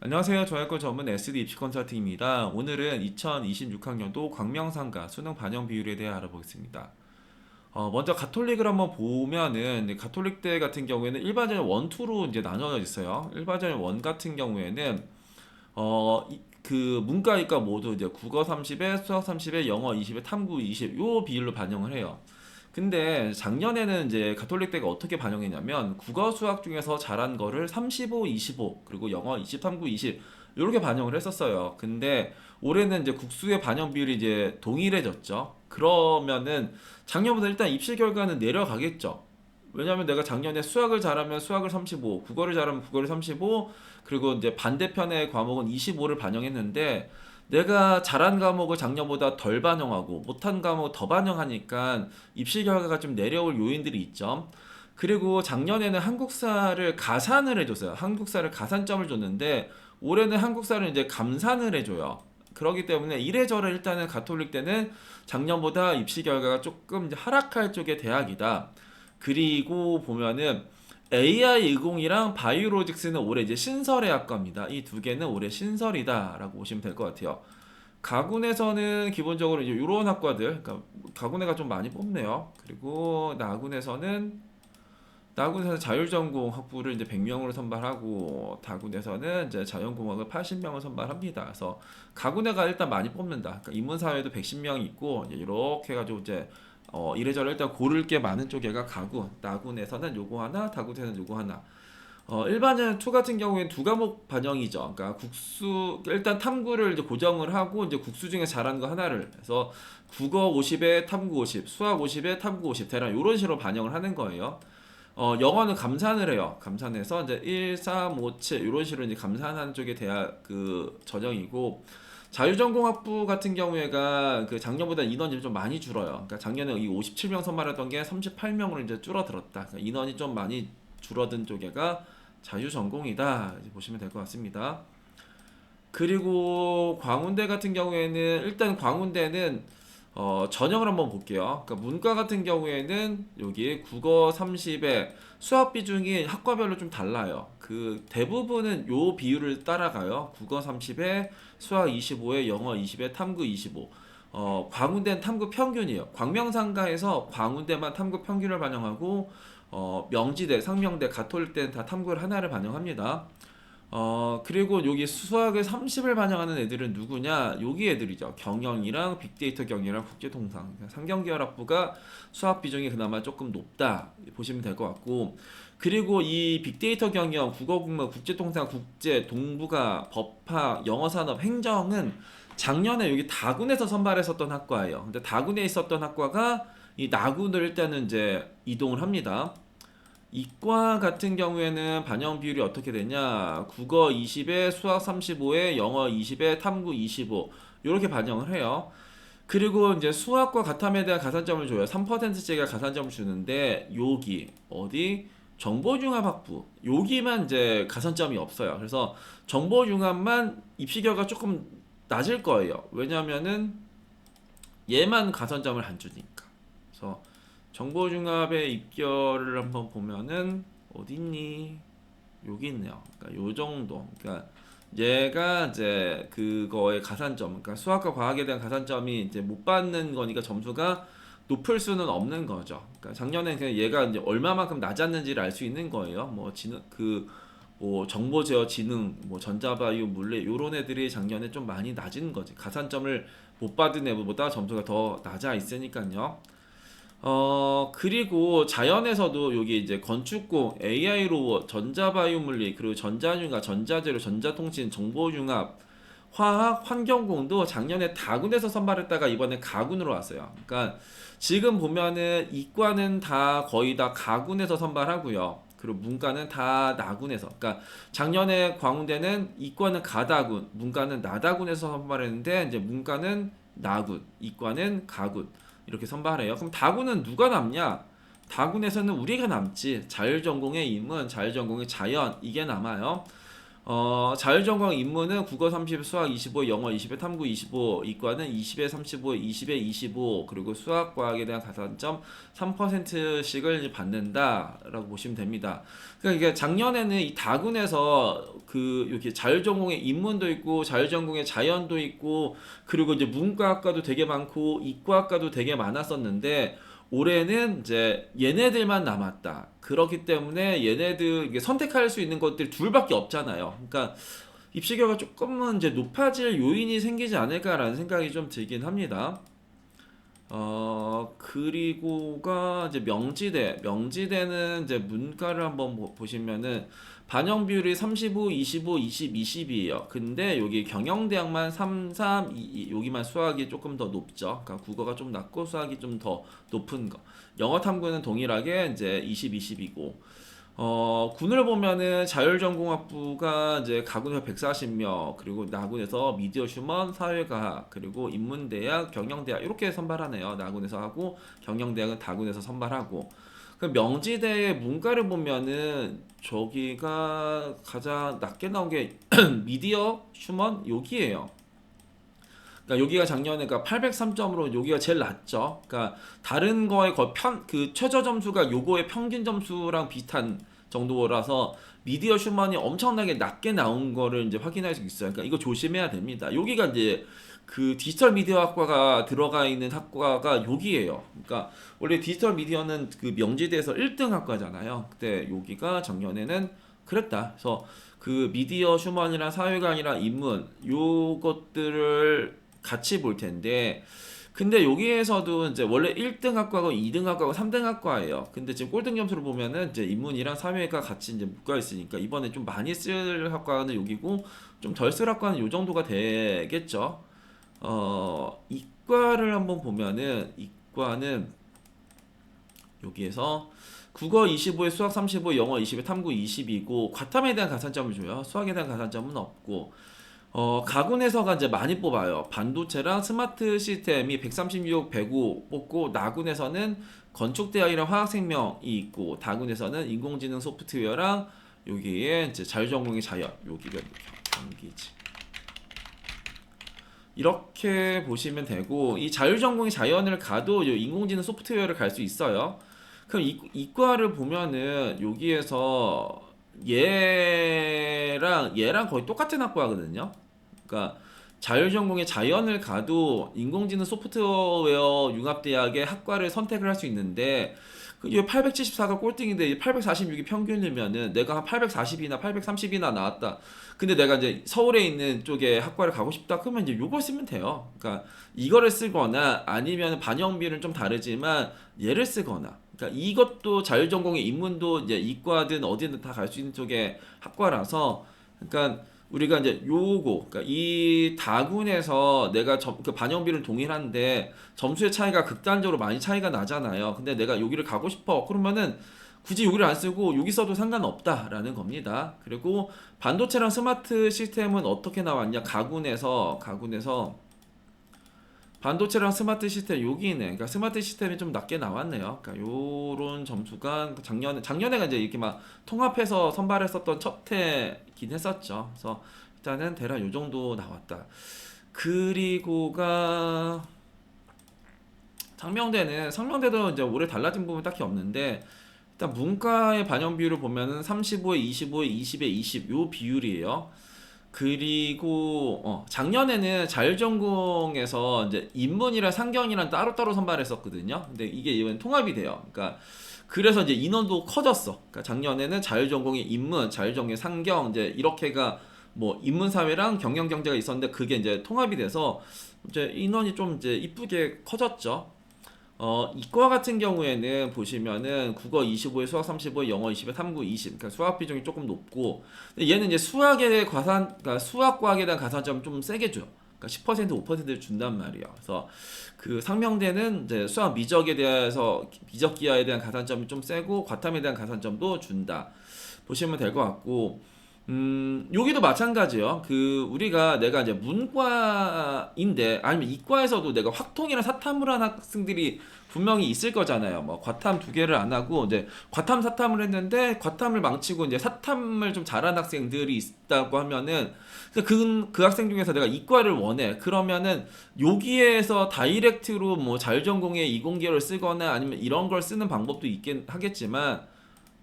안녕하세요. 저학과 전문 SD 입시 컨설팅입니다. 오늘은 2026학년도 광명상가 수능 반영 비율에 대해 알아보겠습니다. 어, 먼저 가톨릭을 한번 보면은 가톨릭대 같은 경우에는 일반전형 1, 2로 이제 나눠져 있어요. 일반전형 1 같은 경우에는 어, 이- 그 문과 이과 모두 이제 국어 30에 수학 30에 영어 20에 탐구 20 요 비율로 반영을 해요. 근데 작년에는 이제 가톨릭대가 어떻게 반영했냐면 국어 수학 중에서 잘한 거를 35, 25 그리고 영어 20, 탐구 20 이렇게 반영을 했었어요. 근데 올해는 이제 국수의 반영 비율이 이제 동일해졌죠. 그러면은 작년보다 일단 입시 결과는 내려가겠죠. 왜냐하면 내가 작년에 수학을 잘하면 수학을 35, 국어를 잘하면 국어를 35, 그리고 이제 반대편의 과목은 25를 반영했는데 내가 잘한 과목을 작년보다 덜 반영하고 못한 과목 더 반영하니까 입시 결과가 좀 내려올 요인들이 있죠. 그리고 작년에는 한국사를 가산을 해줬어요. 한국사를 가산점을 줬는데 올해는 한국사를 이제 감산을 해줘요. 그렇기 때문에 이래저래 일단은 가톨릭 때는 작년보다 입시 결과가 조금 하락할 쪽의 대학이다. 그리고 보면은 AI 20이랑 바이오로직스는 올해 이제 신설의 학과입니다. 이 두 개는 올해 신설이다라고 보시면 될 것 같아요. 가군에서는 기본적으로 이제 이런 학과들, 그러니까 가군에가 좀 많이 뽑네요. 그리고 나군에서는 나군에서 자율전공 학부를 이제 100명으로 선발하고 다군에서는 이제 자연공학을 80명을 선발합니다. 그래서 가군에가 일단 많이 뽑는다. 그러니까 인문사회도 110명이 있고 이렇게 해가지고 이제 어 이래저래 일단 고를 게 많은 쪽에가 가군, 나군에서는 요거 하나, 다군에서는 요거 하나. 어, 일반전 2 같은 경우에는 두 과목 반영이죠. 그러니까 국수 일단 탐구를 이제 고정을 하고 이제 국수 중에 잘하는 거 하나를 해서 국어 50에 탐구 50, 수학 50에 탐구 50 대략 이런 식으로 반영을 하는 거예요. 어, 영어는 감산을 해요. 감산해서 이제 1, 3, 5, 7 이런 식으로 이제 감산하는 쪽의 대학 그 전형이고 자율전공학부 같은 경우에가 그 작년보다 인원이 좀 많이 줄어요. 그러니까 작년에 이 57명 선발했던 게 38명으로 이제 줄어들었다. 그러니까 인원이 좀 많이 줄어든 쪽에가 자유전공이다. 보시면 될 것 같습니다. 그리고 광운대 같은 경우에는 일단 광운대는 어, 전형을 한번 볼게요. 그러니까 문과 같은 경우에는 여기 국어 30에 수학 비중이 학과별로 좀 달라요. 그 대부분은 요 비율을 따라가요. 국어 30에 수학 25에 영어 20에 탐구 25. 어, 광운대는 탐구 평균이에요. 광명상가에서 광운대만 탐구 평균을 반영하고 어, 명지대, 상명대, 가톨대는 다 탐구를 하나를 반영합니다. 어, 그리고 여기 수학을 30을 반영하는 애들은 누구냐? 여기 애들이죠. 경영이랑 빅데이터 경영이랑 국제통상. 상경계열 학부가 수학 비중이 그나마 조금 높다. 보시면 될 것 같고. 그리고 이 빅데이터 경영, 국어국문, 국제통상, 국제, 동북아, 법학, 영어산업, 행정은 작년에 여기 다군에서 선발했었던 학과예요. 근데 다군에 있었던 학과가 이 나군을 일단은 이제 이동을 합니다. 이과 같은 경우에는 반영 비율이 어떻게 되냐? 국어 20에 수학 35에 영어 20에 탐구 25 이렇게 반영을 해요. 그리고 이제 수학과 가탐에 대한 가산점을 줘요. 3%째가 가산점을 주는데 여기 어디 정보융합학부 여기만 이제 가산점이 없어요. 그래서 정보융합만 입시 결과 조금 낮을 거예요. 왜냐면은 얘만 가산점을 안 주니까. 그래서 정보융합의 입결을 한번 보면은 어디 있니? 여기 있네요. 그러니까 요 정도. 그러니까 얘가 이제 그거의 가산점, 그러니까 수학과 과학에 대한 가산점이 이제 못 받는 거니까 점수가 높을 수는 없는 거죠. 그러니까 작년에 그냥 얘가 이제 얼마만큼 낮았는지를 알 수 있는 거예요. 뭐 지능 그뭐 정보 제어 지능, 뭐 전자바이오 물리 요런 애들이 작년에 좀 많이 낮은 거지. 가산점을 못 받은 애보다 점수가 더 낮아 있으니까요. 어 그리고 자연에서도 여기 이제 건축공, AI로 전자바이오 물리 그리고 전자융합, 전자재료, 전자통신, 정보융합, 화학, 환경공도 작년에 다군에서 선발했다가 이번에 가군으로 왔어요. 그러니까 지금 보면은 이과는 다 거의 다 가군에서 선발하고요. 그리고 문과는 다 나군에서. 그러니까 작년에 광운대는 이과는 가다군, 문과는 나다군에서 선발했는데 이제 문과는 나군, 이과는 가군 이렇게 선발해요. 그럼 다군은 누가 남냐? 다군에서는 우리가 남지. 자율전공의 인문, 자율전공의 자연 이게 남아요. 어, 자율전공 인문은 국어 30, 수학 25, 영어 20에 탐구 25, 이과는 20에 35, 20에 25, 그리고 수학 과학에 대한 가산점 3%씩을 이제 받는다라고 보시면 됩니다. 그러니까 작년에는 이 다군에서 그 이렇게 자율전공의 인문도 있고 자율전공의 자연도 있고 그리고 이제 문과학과도 되게 많고 이과학과도 되게 많았었는데 올해는 이제 얘네들만 남았다. 그렇기 때문에 얘네들 선택할 수 있는 것들 둘밖에 없잖아요. 그러니까 입시결과 조금은 이제 높아질 요인이 생기지 않을까라는 생각이 좀 들긴 합니다. 어 그리고가 이제 명지대 명지대는 이제 문과를 한번 보- 보시면은 반영 비율이 35, 25, 20, 20이에요. 근데 여기 경영대학만 3, 3, 2, 2 여기만 수학이 조금 더 높죠. 그러니까 국어가 좀 낮고 수학이 좀 더 높은 거. 영어 탐구는 동일하게 이제 20, 20이고 어, 군을 보면은 자율전공학부가 이제 가군에서 140명, 그리고 나군에서 미디어 휴먼, 사회과학, 그리고 인문대학, 경영대학 이렇게 선발하네요. 나군에서 하고 경영대학은 다군에서 선발하고. 그 명지대의 문과를 보면은 저기가 가장 낮게 나온 게 미디어 휴먼 여기에요. 그러니까 여기가 작년에 그러니까 803점으로 여기가 제일 낮죠. 그러니까 다른 거에 거의 편, 그 최저 점수가 요거의 평균 점수랑 비슷한 정도라서 미디어 휴먼이 엄청나게 낮게 나온 거를 이제 확인할 수 있어요. 그러니까 이거 조심해야 됩니다. 여기가 이제 그 디지털 미디어 학과가 들어가 있는 학과가 여기예요. 그러니까 원래 디지털 미디어는 그 명지대에서 1등 학과잖아요. 근데 여기가 작년에는 그랬다. 그래서 그 미디어 휴먼이랑 사회관이랑 인문 요것들을 같이 볼 텐데 근데 여기에서도 이제 원래 1등 학과고 2등 학과고 3등 학과예요. 근데 지금 꼴등 점수를 보면은 이제 인문이랑 사회가 같이 이제 묶여 있으니까 이번에 좀 많이 쓸 학과는 여기고 좀 덜 쓸 학과는 요 정도가 되겠죠. 어, 이과를 한번 보면은 이과는 여기에서 국어 25에 수학 35, 영어 20에 탐구 20이고 과탐에 대한 가산점을 줘요. 수학에 대한 가산점은 없고 어, 가군에서가 이제 많이 뽑아요. 반도체랑 스마트 시스템이 136, 105 뽑고 나군에서는 건축대학이랑 화학생명이 있고 다군에서는 인공지능 소프트웨어랑 여기에 이제 자율전공의 자연 여기가 경기지. 이렇게 보시면 되고 이 자율전공의 자연을 가도 요 인공지능 소프트웨어를 갈 수 있어요. 그럼 이, 이과를 보면은 여기에서 얘랑 얘랑 거의 똑같은 학과거든요. 그러니까 자율전공의 자연을 가도 인공지능 소프트웨어 융합대학의 학과를 선택을 할 수 있는데 그 874가 꼴등인데 846이 평균이면은 내가 한 840이나 830이나 나왔다. 근데 내가 이제 서울에 있는 쪽에 학과를 가고 싶다. 그러면 이제 요걸 쓰면 돼요. 그러니까 이거를 쓰거나 아니면 반영비는 좀 다르지만 얘를 쓰거나. 그러니까 이것도 자율전공의 인문도 이제 이과든 어디든 다 갈 수 있는 쪽의 학과라서 그러니까 우리가 이제 요거 그러니까 이 다군에서 내가 점, 그 반영비를 동일한데 점수의 차이가 극단적으로 많이 차이가 나잖아요. 근데 내가 여기를 가고 싶어. 그러면은 굳이 여기를 안 쓰고 여기 써도 상관없다라는 겁니다. 그리고 반도체랑 스마트 시스템은 어떻게 나왔냐? 가군에서 가군에서 반도체랑 스마트 시스템 여기네. 그러니까 스마트 시스템이 좀 낮게 나왔네요. 그러니까 요런 점수가 작년에 작년에가 이제 이렇게 막 통합해서 선발했었던 첫 해긴 했었죠. 그래서 일단은 대략 요 정도 나왔다. 그리고가 상명대는 상명대도 이제 올해 달라진 부분 딱히 없는데 일단 문과의 반영 비율을 보면은 35에 25에 20에 20 요 비율이에요. 그리고 어, 작년에는 자율전공에서 이제 인문이랑 상경이랑 따로따로 선발했었거든요. 근데 이게 이번 통합이 돼요. 그러니까 그래서 이제 인원도 커졌어. 그러니까 작년에는 자율전공의 인문, 자율전공의 상경 이제 이렇게가 뭐 인문사회랑 경영경제가 있었는데 그게 이제 통합이 돼서 이제 인원이 좀 이제 이쁘게 커졌죠. 어, 이과 같은 경우에는 보시면은 국어 25에 수학 35에 영어 20에 탐구 20. 그러니까 수학 비중이 조금 높고 근데 얘는 이제 수학에 대해 가산 그러니까 수학 과학에 대한 가산점 좀 세게 줘요. 그러니까 10% 5%를 준단 말이에요. 그래서 그 상명대는 이제 수학 미적에 대해서 미적 기하에 대한 가산점이 좀 세고 과탐에 대한 가산점도 준다. 보시면 될 것 같고 음, 여기도 마찬가지예요. 그 우리가 내가 이제 문과인데 아니면 이과에서도 내가 확통이랑 사탐을 한 학생들이 분명히 있을 거잖아요. 뭐 과탐 두 개를 안 하고 이제 과탐 사탐을 했는데 과탐을 망치고 이제 사탐을 좀 잘한 학생들이 있다고 하면은 그, 그 학생 중에서 내가 이과를 원해. 그러면은 여기에서 다이렉트로 뭐 자율전공에 이공계를 쓰거나 아니면 이런 걸 쓰는 방법도 있긴 하겠지만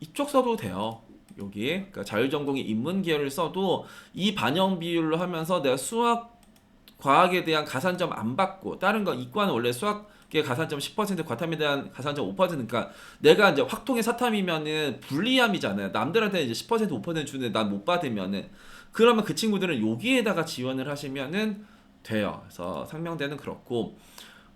이쪽 써도 돼요. 여기 그러니까 자율전공이 인문 계열을 써도 이 반영 비율로 하면서 내가 수학 과학에 대한 가산점 안 받고 다른 거 이과는 원래 수학계 가산점 10% 과탐에 대한 가산점 5%니까 내가 이제 확통의 사탐이면은 불리함이잖아요. 남들한테 이제 10% 5% 주는데 난 못 받으면은 그러면 그 친구들은 여기에다가 지원을 하시면은 돼요. 그래서 상명대는 그렇고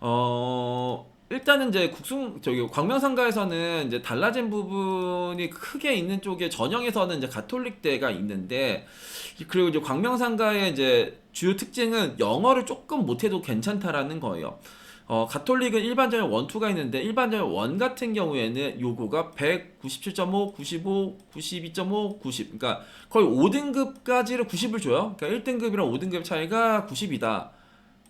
어 일단은 이제 국숭 저기 광명상가에서는 이제 달라진 부분이 크게 있는 쪽에 전형에서는 이제 가톨릭대가 있는데 그리고 이제 광명상가의 이제 주요 특징은 영어를 조금 못해도 괜찮다라는 거예요. 어, 가톨릭은 일반전형 원투가 있는데 일반전형 원 같은 경우에는 요거가 197.5, 95, 92.5, 90. 그러니까 거의 5등급까지를 90을 줘요. 그러니까 1등급이랑 5등급 차이가 90이다.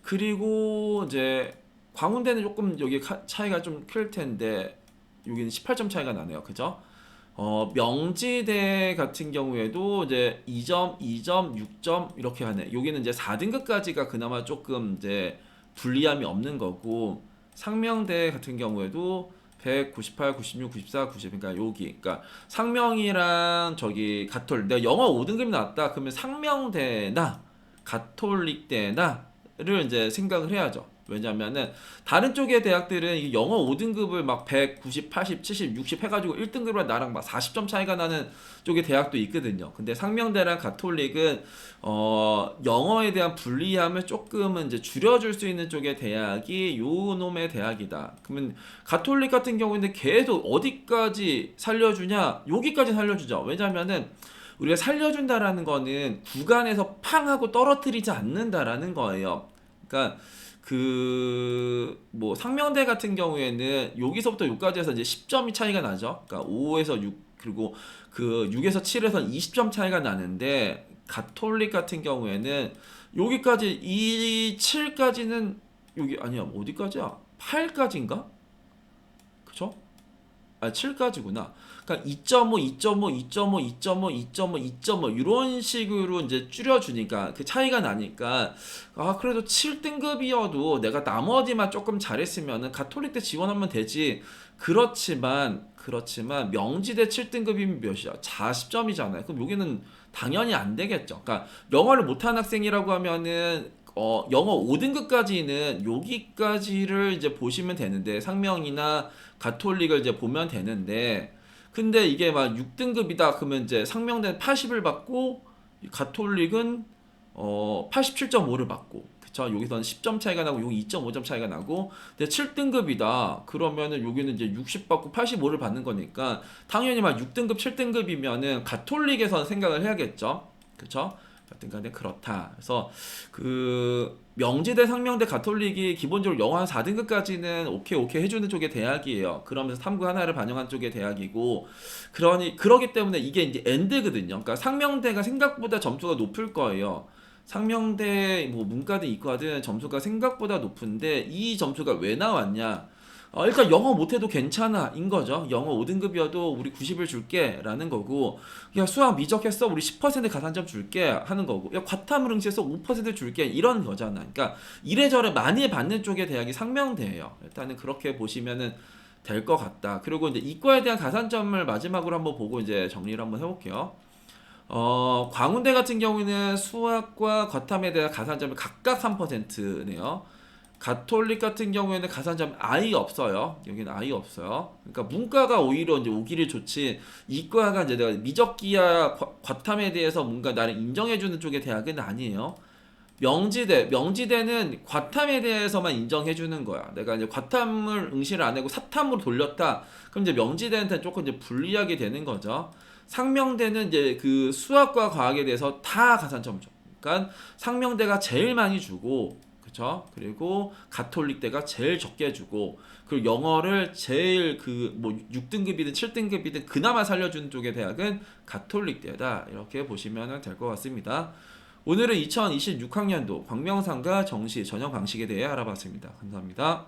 그리고 이제 광운대는 조금 여기 카- 차이가 좀 클 텐데 여기는 18점 차이가 나네요. 그죠? 어, 명지대 같은 경우에도 이제 2점, 2점, 6점 이렇게 하네. 여기는 이제 4등급까지가 그나마 조금 이제 불리함이 없는 거고 상명대 같은 경우에도 198, 96, 94, 90 그러니까 여기 그러니까 상명이랑 저기 가톨 내가 영어 5등급이 나왔다 그러면 상명대나 가톨릭대나를 이제 생각을 해야죠. 왜냐면은 다른 쪽의 대학들은 이 영어 5등급을 막 190, 80, 70, 60 해가지고 1등급이랑 나랑 막 40점 차이가 나는 쪽의 대학도 있거든요. 근데 상명대랑 가톨릭은 어 영어에 대한 불리함을 조금은 이제 줄여줄 수 있는 쪽의 대학이 요 놈의 대학이다. 그러면 가톨릭 같은 경우에는 계속 어디까지 살려주냐? 여기까지 살려주죠. 왜냐면은 우리가 살려준다라는 거는 구간에서 팡 하고 떨어뜨리지 않는다라는 거예요. 그러니까 그 뭐 상명대 같은 경우에는 여기서부터 여기까지 해서 이제 10점이 차이가 나죠. 그러니까 5에서 6 그리고 그 6에서 7에서 20점 차이가 나는데 가톨릭 같은 경우에는 여기까지 이 7까지는 여기 아니야 어디까지야? 8까지인가? 그쵸? 아 7까지구나. 그러니까 2.5, 2.5, 2.5, 2.5, 2.5, 2.5 이런 식으로 이제 줄여주니까 그 차이가 나니까 아 그래도 7등급이어도 내가 나머지만 조금 잘했으면은 가톨릭 대 지원하면 되지. 그렇지만 그렇지만 명지대 7등급이면 몇이야? 40점이잖아요. 그럼 여기는 당연히 안 되겠죠. 그러니까 영어를 못한 학생이라고 하면은 어, 영어 5등급까지는 여기까지를 이제 보시면 되는데 상명이나 가톨릭을 이제 보면 되는데 근데 이게 막 6등급이다 그러면 이제 상명대는 80을 받고 가톨릭은 어 87.5를 받고 그쵸? 여기서는 10점 차이가 나고 여기 2.5점 차이가 나고 근데 7등급이다. 그러면은 여기는 이제 60 받고 85를 받는 거니까 당연히 막 6등급 7등급이면은 가톨릭에서 생각을 해야겠죠? 그쵸 하여튼 간에 그렇다 그래서 그 명지대 상명대 가톨릭이 기본적으로 영어 한 4등급까지는 오케이 오케이 해주는 쪽의 대학이에요 그러면서 탐구 하나를 반영한 쪽의 대학이고 그러니 그러기 때문에 이게 이제 엔드거든요. 그러니까 상명대가 생각보다 점수가 높을 거예요. 상명대 뭐 문과든 이과든 점수가 생각보다 높은데 이 점수가 왜 나왔냐? 어, 일단 영어 못해도 괜찮아 인 거죠. 영어 5등급이어도 우리 90을 줄게 라는 거고, 야 수학 미적했어 우리 10% 가산점 줄게 하는 거고, 야 과탐을 응시해서 5% 줄게 이런 거잖아. 그러니까 이래저래 많이 받는 쪽의 대학이 상명대예요. 일단은 그렇게 보시면은 될 것 같다. 그리고 이제 이과에 대한 가산점을 마지막으로 한번 보고 이제 정리를 한번 해볼게요. 어, 광운대 같은 경우에는 수학과 과탐에 대한 가산점이 각각 3%네요. 가톨릭 같은 경우에는 가산점 아예 없어요. 여기는 아예 없어요. 그러니까 문과가 오히려 이제 오기를 좋지 이과가 이제 내가 미적기야 과- 과탐에 대해서 뭔가 나를 인정해주는 쪽의 대학은 아니에요. 명지대, 명지대는 과탐에 대해서만 인정해주는 거야. 내가 이제 과탐을 응시를 안 하고 사탐으로 돌렸다. 그럼 이제 명지대한테 조금 이제 불리하게 되는 거죠. 상명대는 이제 그 수학과 과학에 대해서 다 가산점 줘. 그러니까 상명대가 제일 많이 주고, 그렇죠? 그리고 가톨릭대가 제일 적게 주고 그리고 영어를 제일 그 뭐 6등급이든 7등급이든 그나마 살려주는 쪽의 대학은 가톨릭대다 이렇게 보시면 될 것 같습니다. 오늘은 2026학년도 광명상가 정시 전형 강식에 대해 알아봤습니다. 감사합니다.